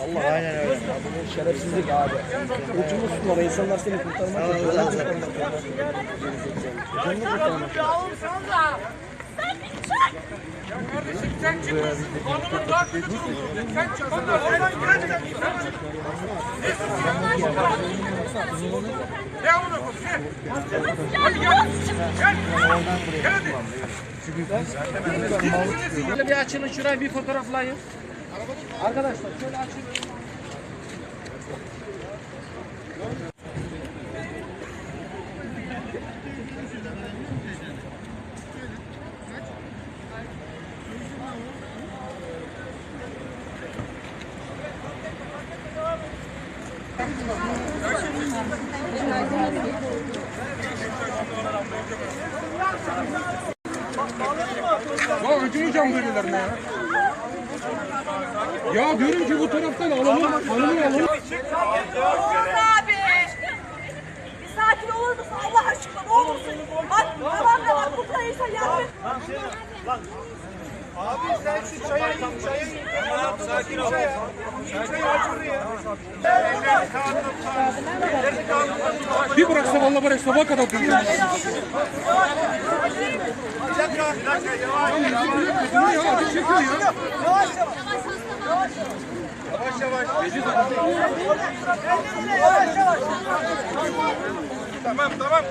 Allah aynen öyle. Bu şerefsizlik abi. Ucumuz sonra insanlar seni kurtarmak Allah için. Allah. İçin. Canını kurtarmak için. Kardeşim sen çıkmışsın. Adamın daha kötü durumu. Sen çıkman lazım. Sen çık. Ne koyayım? Hadi gel. Gel. Gel. Şöyle bir açılın şurayı bir fotoğraflayın. Arkadaşlar şöyle açın. Ya acımayacağım böylelerine ya. Ya diyorum ki bu taraftan alalım, alalım, alalım. Oğuz abi. Bir sakin olur musun Allah aşkına ne olursun. Bak tamam da bak bu insan yardım et. Bir bıraksa vallahi bırak sabaha kadar duracağım. Ya acı çekiyor ya. Tamam tamam.